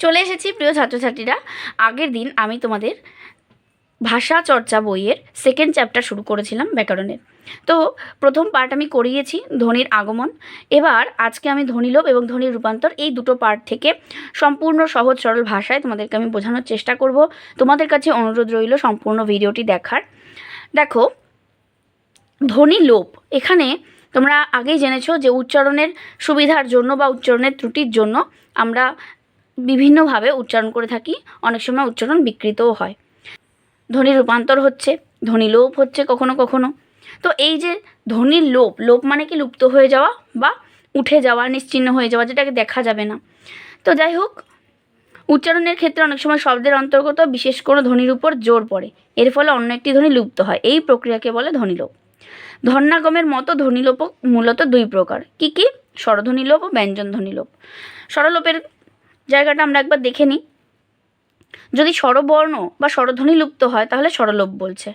চলে এসেছি প্রিয় ছাত্রছাত্রীরা। আগের দিন আমি তোমাদের ভাষা চর্চা বইয়ের সেকেন্ড চ্যাপ্টার শুরু করেছিলাম ব্যাকরণের। তো প্রথম পার্ট আমি করিয়েছি ধ্বনির আগমন। এবার আজকে আমি ধ্বনিলোপ এবং ধ্বনির রূপান্তর এই দুটো পার্ট থেকে সম্পূর্ণ সহজ সরল ভাষায় তোমাদেরকে আমি বোঝানোর চেষ্টা করব। তোমাদের কাছে অনুরোধ রইল সম্পূর্ণ ভিডিওটি দেখার। দেখো ধ্বনি লোপ এখানে তোমরা আগেই জেনেছো যে উচ্চারণের সুবিধার জন্য বা উচ্চারণের ত্রুটির জন্য আমরা বিভিন্নভাবে উচ্চারণ করে থাকি। অনেক সময় উচ্চারণ বিকৃতও হয়। ধ্বনি রূপান্তর হচ্ছে, ধ্বনি লোপ হচ্ছে কখনো কখনো। তো এই যে ধ্বনির লোপ লোপ মানে কি? লুপ্ত হয়ে যাওয়া বা উঠে যাওয়া, নিশ্চিহ্ন হয়ে যাওয়া যেটাকে দেখা যাবে না। তো যাই হোক, উচ্চারণের ক্ষেত্রে অনেক সময় শব্দের অন্তর্গত বিশেষ কোনো ধ্বনির উপর জোর পড়ে। এর ফলে অন্য একটি ধ্বনি লুপ্ত হয়। এই প্রক্রিয়াকে বলে ধ্বনিলোপ ধর্নাগমের মতো ধ্বনিলোপ মূলত দুই প্রকার। কি কি? স্বরধ্বনিলোপ ও ব্যঞ্জন ধ্বনিলোপ স্বরলোপের জায়গাটা আমরা একবার দেখে নিই। যদি স্বরবর্ণ বা স্বরধ্বনি লুপ্ত হয়, তাহলে স্বরলোপ বলছে।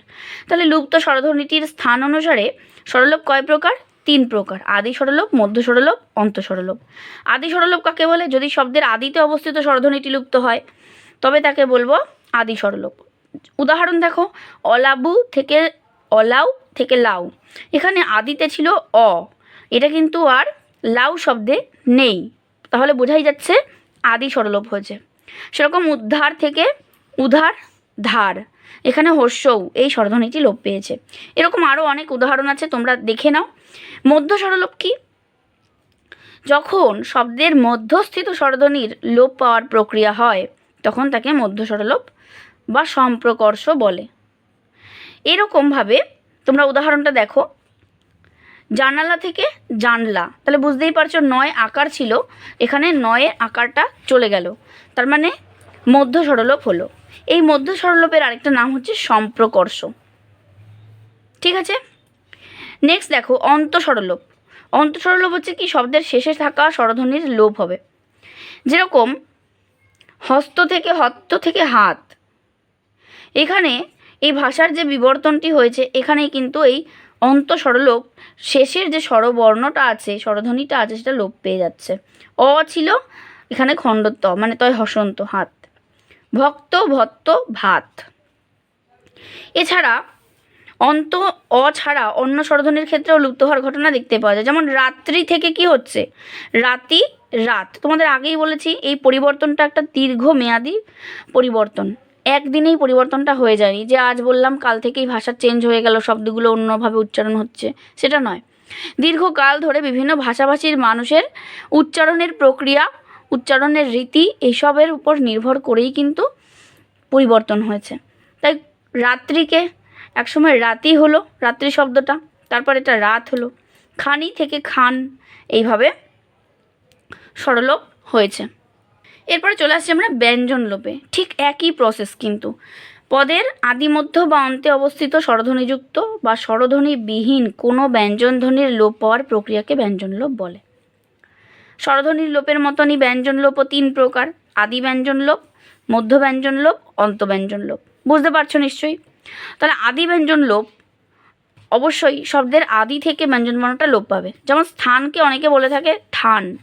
তাহলে লুপ্ত স্বরধ্বনিটির স্থান অনুসারে স্বরলোপ কয় প্রকার? তিন প্রকার। আদি স্বরলোপ, মধ্য স্বরলোপ, অন্ত স্বরলোপ। আদি স্বরলোপ কাকে বলে? যদি শব্দের আদিতে অবস্থিত স্বরধ্বনিটি লুপ্ত হয়, তবে তাকে বলব আদি স্বরলোপ। উদাহরণ দেখো, অলাবু থেকে অলাউ থেকে লাউ। এখানে আদিতে ছিল অ। এটা কিন্তু আর লাউ শব্দে নেই। তাহলে বোঝাই যাচ্ছে আদি স্বরলোপ হয়েছে। সেরকম উদ্ধার থেকে উধার, ধার, এখানে হর্ষৌ এই স্বরধ্বনিটি লোপ পেয়েছে। এরকম আরও অনেক উদাহরণ আছে, তোমরা দেখে নাও। মধ্য স্বরলোপ কি? যখন শব্দের মধ্যস্থিত স্বরধ্বনির লোপ পাওয়ার প্রক্রিয়া হয়, তখন তাকে মধ্য স্বরলোপ বা সম্প্রকর্ষ বলে। এরকমভাবে তোমরা উদাহরণটা দেখো। জানালা থেকে জানলা। তাহলে বুঝতেই পারছ, নয় আকার ছিল। এখানে নয়ের আকারটা চলে গেল। তার মানে মধ্য সরলোপ হলো। এই মধ্য সরলোপের আরেকটা নাম হচ্ছে সম্প্রকর্ষ। ঠিক আছে? নেক্সট দেখো, অন্ত স্বরলোপ অন্ত স্বরলোপ হচ্ছে কি? শব্দের শেষে থাকা স্বরধ্বনির লোপ হবে। যেরকম হস্ত থেকে হস্ত থেকে হাত। এখানে এই ভাষার যে বিবর্তনটি হয়েছে, এখানেই কিন্তু এই অন্ত স্বরলোপ শেষের যে স্বরবর্ণটা আছে, স্বরধ্বনিটা আছে, সেটা লোপ পেয়ে যাচ্ছে। অ ছিল এখানে খণ্ডত্ব মানে তয় হসন্ত, হাত। ভক্ত, ভত্ত, ভাত। এছাড়া অন্ত, অ ছাড়া অন্য স্বরধ্বনির ক্ষেত্রেও লুপ্ত হওয়ার ঘটনা দেখতে পাওয়া যায়। যেমন রাত্রি থেকে কি হচ্ছে? রাতি, রাত। তোমাদের আগেই বলেছি, এই পরিবর্তনটা একটা দীর্ঘমেয়াদী পরিবর্তন। একদিনেই পরিবর্তনটা হয়ে যায়নি। যে আজ বললাম, কাল থেকেই ভাষা চেঞ্জ হয়ে গেল, শব্দগুলো অন্যভাবে উচ্চারণ হচ্ছে, সেটা নয়। দীর্ঘকাল ধরে বিভিন্ন ভাষাভাষীর মানুষের উচ্চারণের প্রক্রিয়া, উচ্চারণের রীতি এইসবের উপর নির্ভর করেই কিন্তু পরিবর্তন হয়েছে। তাই রাত্রিকে, একসময় রাতি হলো, রাত্রি শব্দটা, তারপর এটা রাত হলো। খানি থেকে খান, এইভাবে সরলোপ হয়েছে। এরপরে চলে আসছি আমরা ব্যঞ্জন লোপে। ঠিক একই প্রসেস কিন্তু। পদের আদিমধ্য বা অন্তে অবস্থিত স্বরধ্বনিযুক্ত বা স্বরধ্বনিবিহীন কোনো ব্যঞ্জনধ্বনির লোপ পাওয়ার প্রক্রিয়াকে ব্যঞ্জন লোপ বলে। স্বরধ্বনির লোপের মতনই ব্যঞ্জন লোপও তিন প্রকার। আদি ব্যঞ্জন লোপ, মধ্য ব্যঞ্জন লোপ, অন্ত ব্যঞ্জন লোপ। বুঝতে পারছ নিশ্চয়ই? তাহলে আদি ব্যঞ্জন লোপ অবশ্যই শব্দের আদি থেকে ব্যঞ্জন বর্ণটা লোপ পাবে। যেমন স্থানকে অনেকে বলে থাকে থান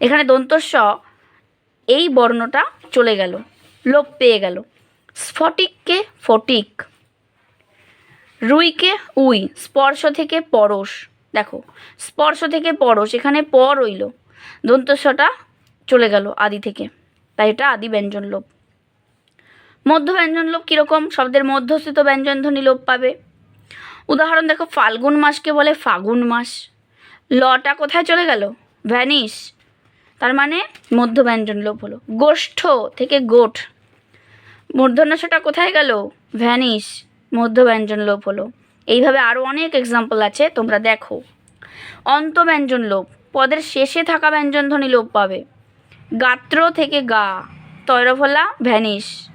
এখানে দন্তস্ব এই বর্ণটা চলে গেল, লোপ পেয়ে গেল। স্ফটিককে ফটিক, রুইকে উই, স্পর্শ থেকে পরশ। দেখো, স্পর্শ থেকে পরশ, এখানে প রইল। দন্তস্বটা চলে গেল আদি থেকে, তাই এটা আদি ব্যঞ্জন লোপ। মধ্য ব্যঞ্জন লোপ কীরকম? শব্দের মধ্যস্থিত ব্যঞ্জন ধ্বনি লোপ পাবে। উদাহরণ দেখো, ফাল্গুন মাসকে বলে ফাগুন মাস। লটা কোথায় চলে গেল? ভ্যানিশ। তার মানে মধ্য ব্যঞ্জন লোপ হলো। গোষ্ঠ থেকে গোঠ মূর্ধন্যসটা কোথায় গেল? ভ্যানিশ। মধ্য ব্যঞ্জন লোপ হলো। এইভাবে আরও অনেক এক্সাম্পল আছে, তোমরা দেখো। অন্ত ব্যঞ্জন লোপ। পদের শেষে থাকা ব্যঞ্জন ধ্বনি লোপ পাবে। গাত্র থেকে গা। তৈরফলা, ভ্যানিশ।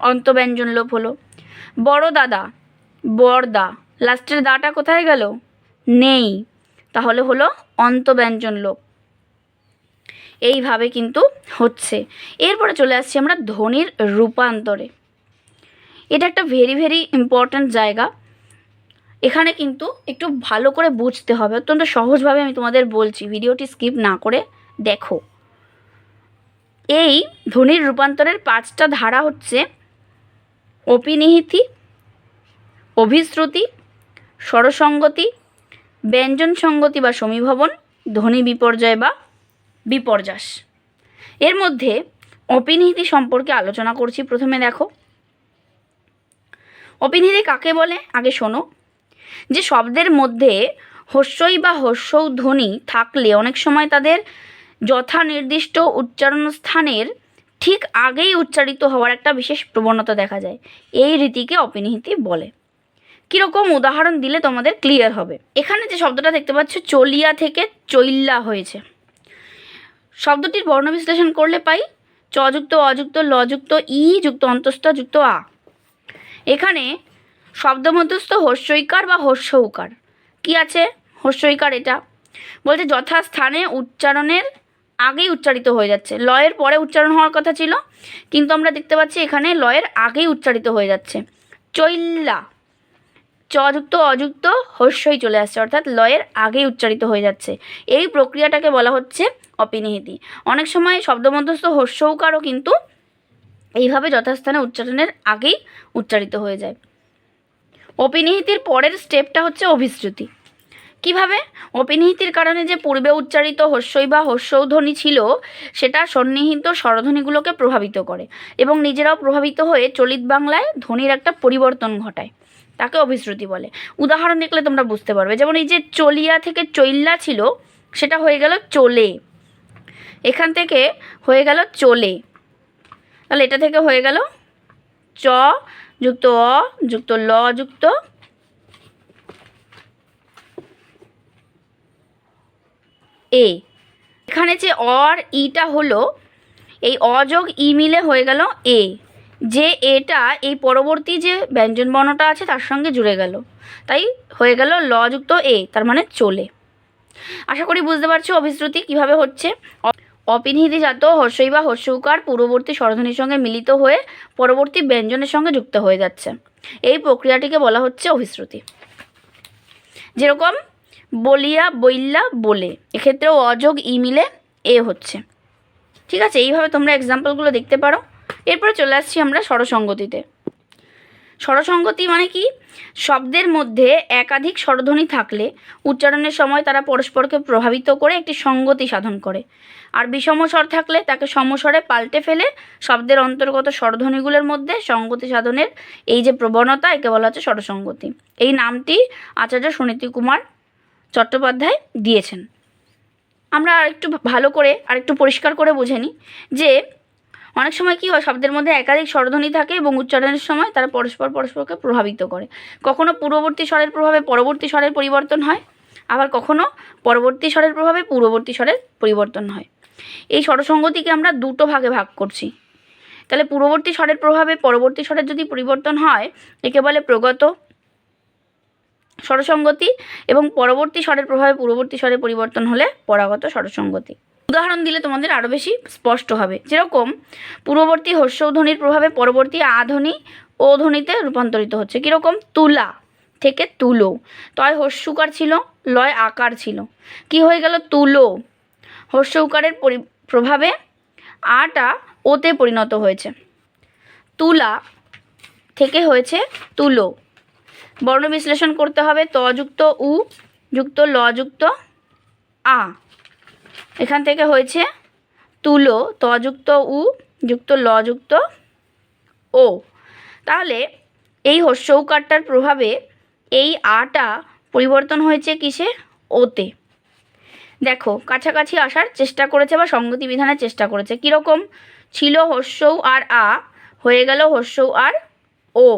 অন্ত ব্যঞ্জন লোপ হলো। বড় দাদা। বড়দা। লাস্টের দাটা কোথায় গেল? নেই। তাহলে হলো অন্ত ব্যঞ্জন লোপ। এইভাবে কিন্তু হচ্ছে। এরপরে চলে আসছি আমরা ধ্বনির রূপান্তরে। এটা একটা ভেরি ভেরি ইম্পর্ট্যান্ট জায়গা। এখানে কিন্তু একটু ভালো করে বুঝতে হবে। অত্যন্ত সহজভাবে আমি তোমাদের বলছি, ভিডিওটি স্কিপ না করে দেখো। এই ধ্বনির রূপান্তরের পাঁচটা ধারা হচ্ছে অপিনিহিতি, অভিশ্রুতি, স্বরসঙ্গতি ব্যঞ্জন সঙ্গতি বা সমীভবন ধ্বনি বিপর্যয় বা বিপর্যাস। এর মধ্যে অপিনিহিতি সম্পর্কে আলোচনা করছি প্রথমে দেখো। অপিনিহিতি কাকে বলে? আগে শোনো। যে শব্দের মধ্যে হস্যই বা হস্যৌ ধ্বনি থাকলে অনেক সময় তাদের যথা নির্দিষ্ট উচ্চারণ স্থানের ঠিক আগেই উচ্চারিত হওয়ার একটা বিশেষ প্রবণতা দেখা যায়। এই রীতিকে অপিনিহিতি বলে। কীরকম উদাহরণ দিলে তোমাদের ক্লিয়ার হবে। এখানে যে শব্দটা দেখতে পাচ্ছ, চলিয়া থেকে চৈল্লা হয়েছে। শব্দটির বর্ণ বিশ্লেষণ করলে পাই চযুক্ত, অযুক্ত, লযুক্ত, ই যুক্ত, অন্তস্থ, যুক্ত, আ। এখানে শব্দ মধ্যস্থ হস্যইকার বা হস্যৌকার কী আছে? হস্যইকার এটা। বলছে যথাস্থানে উচ্চারণের আগেই উচ্চারিত হয়ে যাচ্ছে। লয়ের পরে উচ্চারণ হওয়ার কথা ছিল, কিন্তু আমরা দেখতে পাচ্ছি এখানে লয়ের আগেই উচ্চারিত হয়ে যাচ্ছে। চৈল্লা। চযুক্ত, অযুক্ত হস্যই চলে আসছে, অর্থাৎ লয়ের আগেই উচ্চারিত হয়ে যাচ্ছে। এই প্রক্রিয়াটাকে বলা হচ্ছে অপিনিহিতি। অনেক সময় শব্দমধ্যস্থ হস্যৌকারও কিন্তু এইভাবে যথাস্থানে উচ্চারণের আগেই উচ্চারিত হয়ে যায়। অপিনিহিতির পরের স্টেপটা হচ্ছে অভিশ্রুতি। কীভাবে? অপিনিহিতির কারণে যে পূর্বে উচ্চারিত হস্যই বা হস্যৌধ্বনি ছিল, সেটা সন্নিহিত স্বরধ্বনিগুলোকে প্রভাবিত করে এবং নিজেরাও প্রভাবিত হয়ে চলিত বাংলায় ধ্বনির একটা পরিবর্তন ঘটায়। তাকে অভিশ্রুতি বলে। উদাহরণ দেখলে তোমরা বুঝতে পারবে। যেমন এই যে চলিয়া থেকে চৈল্লা ছিল, সেটা হয়ে গেল চলে। এখান থেকে হয়ে গেল চলে। তাহলে এটা থেকে হয়ে গেল চ যুক্ত অ যুক্ত ল যুক্ত এ। এখানে যে অর ইটা হলো, এই অযোগ ই মিলে হয়ে গেল এ। যে এটা এই পরবর্তী যে ব্যঞ্জন বর্ণটা আছে তার সঙ্গে জুড়ে গেল। তাই হয়ে গেল ল যুক্ত এ, তার মানে চলে। আশা করি বুঝতে পারছ অভিশ্রুতি কীভাবে হচ্ছে। অ- অপিনিহিতিজাত হর্ষই বা হর্ষৌকার পূর্ববর্তী স্বরধ্বনির সঙ্গে মিলিত হয়ে পরবর্তী ব্যঞ্জনের সঙ্গে যুক্ত হয়ে যাচ্ছে। এই প্রক্রিয়াটিকে বলা হচ্ছে অভিশ্রুতি। যেরকম, বলিয়া বইল্লা বলে, এক্ষেত্রেও অযোগ ই মিলে এ হচ্ছে। ঠিক আছে, এইভাবে তোমরা এক্সাম্পলগুলো দেখতে পারো। এরপরে চলে আসছি আমরা স্বরসঙ্গতিতে। স্বরসঙ্গতি মানে কি? শব্দের মধ্যে একাধিক স্বরধ্বনি থাকলে উচ্চারণের সময় তারা পরস্পরকে প্রভাবিত করে একটি সঙ্গতি সাধন করে। আর বিষম স্বর থাকলে তাকে সমস্বরে পাল্টে ফেলে শব্দের অন্তর্গত স্বরধ্বনিগুলোর মধ্যে সঙ্গতি সাধনের এই যে প্রবণতা, একে বলা হচ্ছে স্বরসঙ্গতি। এই নামটি আচার্য সুনীতি কুমার চট্টোপাধ্যায় দিয়েছেন। আমরা আরেকটু ভালো করে, আরেকটু পরিষ্কার করে বুঝে নিই যে অনেক সময় কী হয়, শব্দের মধ্যে একাধিক স্বরধ্বনি থাকে এবং উচ্চারণের সময় তারা পরস্পর পরস্পরকে প্রভাবিত করে। কখনো পূর্ববর্তী স্বরের প্রভাবে পরবর্তী স্বরের পরিবর্তন হয়, আবার কখনো পরবর্তী স্বরের প্রভাবে পূর্ববর্তী স্বরের পরিবর্তন হয়। এই স্বরসঙ্গতিকে আমরা দুটো ভাগে ভাগ করছি। তাহলে পূর্ববর্তী স্বরের প্রভাবে পরবর্তী স্বরের যদি পরিবর্তন হয়, একে বলে প্রগত স্বরসঙ্গতি এবং পরবর্তী স্বরের প্রভাবে পূর্ববর্তী স্বরের পরিবর্তন হলে পরাগত স্বরসঙ্গতি। উদাহরণ দিলে তোমাদের আরও বেশি স্পষ্ট হবে। যেরকম, পূর্ববর্তী হর্ষধ্বনির প্রভাবে পরবর্তী আধ্বনি ও ধ্বনিতে রূপান্তরিত হচ্ছে। কীরকম? তুলা থেকে তুলো। তয় হস্যুকার ছিল, লয় আকার ছিল। কি হয়ে গেল? তুলো। হর্ষ উকারের পরি, প্রভাবে আটা ওতে পরিণত হয়েছে। তুলা থেকে হয়েছে তুলো। বর্ণ বিশ্লেষণ করতে হবে, ত যুক্ত উ যুক্ত ল যুক্ত আ। এখান থেকে হয়েছে তুলো ত যুক্ত উ, যুক্ত ল, যুক্ত ও। তাহলে এই হস্যৌকারটার প্রভাবে এই আটা পরিবর্তন হয়েছে কিসে? ওতে। দেখো, কাছাকাছি আসার চেষ্টা করেছে বা সঙ্গতি বিধানের চেষ্টা করেছে। কীরকম? ছিল হস্যৌ আর আ, হয়ে গেল হস্যৌ আর ও।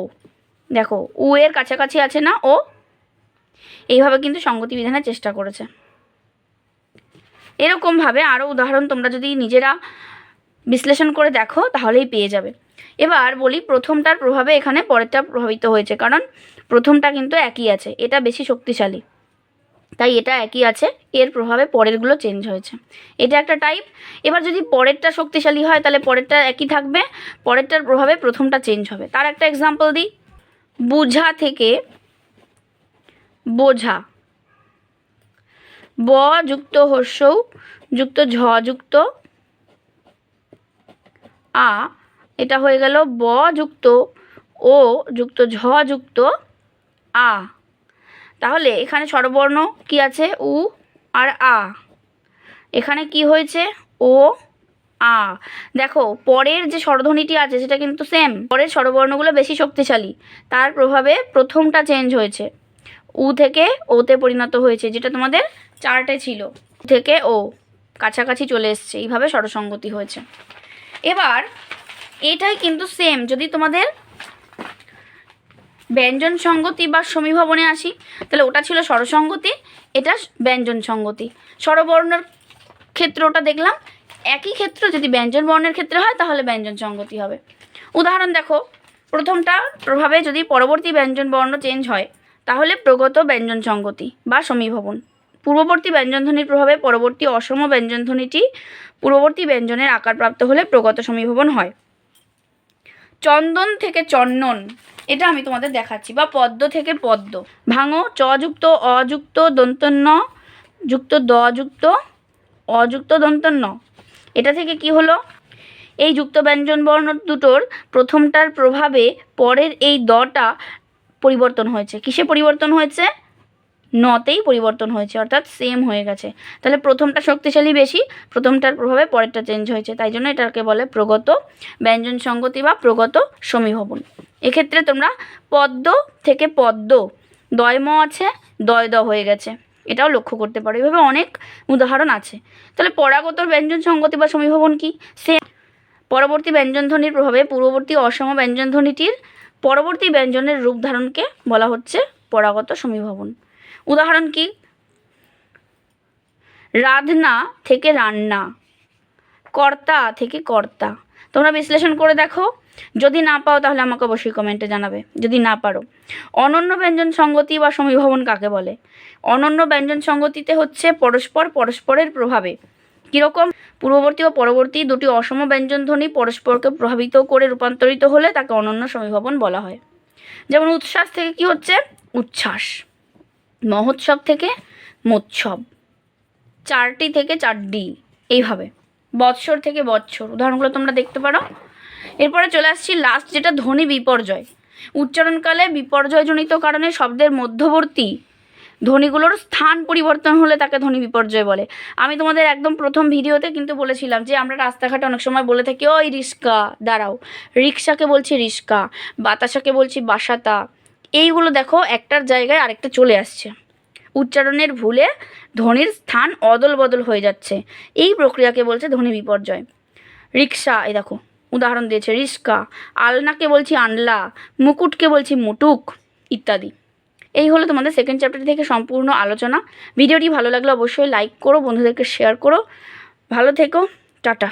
দেখো, উ এর কাছাকাছি আছে না ও? এইভাবে কিন্তু সঙ্গতি বিধানের চেষ্টা করেছে। এরকমভাবে আরও উদাহরণ তোমরা যদি নিজেরা বিশ্লেষণ করে দেখো, তাহলেই পেয়ে যাবে। এবার বলি প্রথমটার প্রভাবে এখানে পরেরটা প্রভাবিত হয়েছে, কারণ প্রথমটা কিন্তু একই আছে, এটা বেশি শক্তিশালী। তাই এটা একই আছে, এর প্রভাবে পরেরগুলো চেঞ্জ হয়েছে। এটা একটা টাইপ এবার যদি পরেরটা শক্তিশালী হয়, তাহলে পরেরটা একই থাকবে, পরেরটার প্রভাবে প্রথমটা চেঞ্জ হবে। তার একটা এক্সাম্পল দিই। বুঝা থেকে বোঝা। ব যুক্ত হর্ষৌ, যুক্ত ঝ যুক্ত। আ, এটা হয়ে গেল ব যুক্ত ও যুক্ত ঝ যুক্ত আ। তাহলে এখানে স্বরবর্ণ কি আছে? উ আর আ। এখানে কি হয়েছে? ও, আ। দেখো, পরের যে স্বরধ্বনিটি আছে, সেটা কিন্তু সেম পরের স্বরবর্ণগুলো বেশি শক্তিশালী। তার প্রভাবে প্রথমটা চেঞ্জ হয়েছে। উ থেকে ওতে পরিণত হয়েছে, যেটা তোমাদের চার্টে ছিল। থেকে ও কাছাকাছি চলে এসছে, এইভাবে স্বরসঙ্গতি হয়েছে। এবার, এটাই কিন্তু সেম যদি তোমাদের ব্যঞ্জন সঙ্গতি বা সমীভবনে আসি, তাহলে ওটা ছিল স্বরসঙ্গতি এটা ব্যঞ্জন সঙ্গতি। স্বরবর্ণের ক্ষেত্রে ওটা দেখলাম, একই ক্ষেত্র, যদি ব্যঞ্জন বর্ণের ক্ষেত্রে হয়, তাহলে ব্যঞ্জন সঙ্গতি হবে। উদাহরণ দেখো, প্রথমটা প্রভাবে যদি পরবর্তী ব্যঞ্জন বর্ণ চেঞ্জ হয় তাহলে প্রগত ব্যঞ্জন সঙ্গতি বা সমীভবন। পূর্ববর্তী ব্যঞ্জনধ্বনির প্রভাবে পরবর্তী অসম ব্যঞ্জনধ্বনিটি পূর্ববর্তী ব্যঞ্জনের আকারপ্রাপ্ত হলে প্রগত সমীভবন হয়। চন্দন থেকে চন্দন, এটা আমি তোমাদের দেখাচ্ছি, বা পদ্ম থেকে পদ্ম। ভাঙো চযুক্ত যুক্ত অযুক্ত দন্তন্য, যুক্ত, দ যুক্ত অযুক্ত দন্তন্য। এটা থেকে কি হলো? এই যুক্ত ব্যঞ্জন বর্ণ দুটোর প্রথমটার প্রভাবে পরের এই দটা পরিবর্তন হয়েছে। কিসে পরিবর্তন হয়েছে? নতেই পরিবর্তন হয়েছে, অর্থাৎ সেম হয়ে গেছে। তাহলে প্রথমটা শক্তিশালী বেশি, প্রথমটার প্রভাবে পরেরটা চেঞ্জ হয়েছে। তাই জন্য এটাকে বলে প্রগত ব্যঞ্জন সঙ্গতি বা প্রগত সমীভবন। এক্ষেত্রে তোমরা পদ্ম থেকে পদ্ম দয়ম আছে, দয় দ হয়ে গেছে। এটাও লক্ষ্য করতে পারো। এভাবে অনেক উদাহরণ আছে। তাহলে পরাগত ব্যঞ্জন সঙ্গতি বা সমীভবন কি? সে পরবর্তী ব্যঞ্জনধ্বনির প্রভাবে পূর্ববর্তী অসম ব্যঞ্জনধ্বনিটির পরবর্তী ব্যঞ্জনের রূপ ধারণকে বলা হচ্ছে পরাগত সমীভবন। উদাহরণ কি? রাধনা থেকে রান্না, কর্তা থেকে কর্তা। তোমরা বিশ্লেষণ করে দেখো। যদি না পাও তাহলে আমাকে অবশ্যই কমেন্টে জানাবে। যদি না পারো, অনন্য ব্যঞ্জন সঙ্গতি বা সমীভবন কাকে বলে? অনন্য ব্যঞ্জন সঙ্গতিতে হচ্ছে পরস্পর পরস্পরের প্রভাবে কীরকম পূর্ববর্তী ও পরবর্তী দুটি অসম ব্যঞ্জনধ্বনি পরস্পরকে প্রভাবিত করে রূপান্তরিত হলে তাকে অনন্য সমীভবন বলা হয়। যেমন উচ্ছ্বাস থেকে কি হচ্ছে? উচ্ছ্বাস। মহোৎসব থেকে মোৎসব। চারটি থেকে চারডি এইভাবে। বৎসর থেকে বৎসর। উদাহরণগুলো তোমরা দেখতে পারো। এরপরে চলে আসছি লাস্ট যেটা ধ্বনি বিপর্যয়। উচ্চারণকালে বিপর্যয়জনিত কারণে শব্দের মধ্যবর্তী ধ্বনিগুলোর স্থান পরিবর্তন হলে তাকে ধ্বনি বিপর্যয় বলে। আমি তোমাদের একদম প্রথম ভিডিওতে কিন্তু বলেছিলাম যে আমরা রাস্তাঘাটে অনেক সময় বলে থাকি, ওই রিস্কা, দাঁড়াও। রিক্সাকে বলছি রিস্কা, বাতাসাকে বলছি বাসাতা। এইগুলো দেখো একটার জায়গায় আরেকটা চলে আসছে। উচ্চারণের ভুলে ধ্বনির স্থান অদল বদল হয়ে যাচ্ছে। এই প্রক্রিয়াকে বলছে ধ্বনি বিপর্যয়। রিক্সা, এই দেখো, উদাহরণ দিয়েছে, রিস্কা। আলনাকে বলছি আনলা, মুকুটকে বলছি মুটুক, ইত্যাদি। এই হলো তোমাদের সেকেন্ড চ্যাপ্টার থেকে সম্পূর্ণ আলোচনা। ভিডিওটি ভালো লাগলে অবশ্যই লাইক করো, বন্ধুদেরকে শেয়ার করো। ভালো থেকো, টাটা।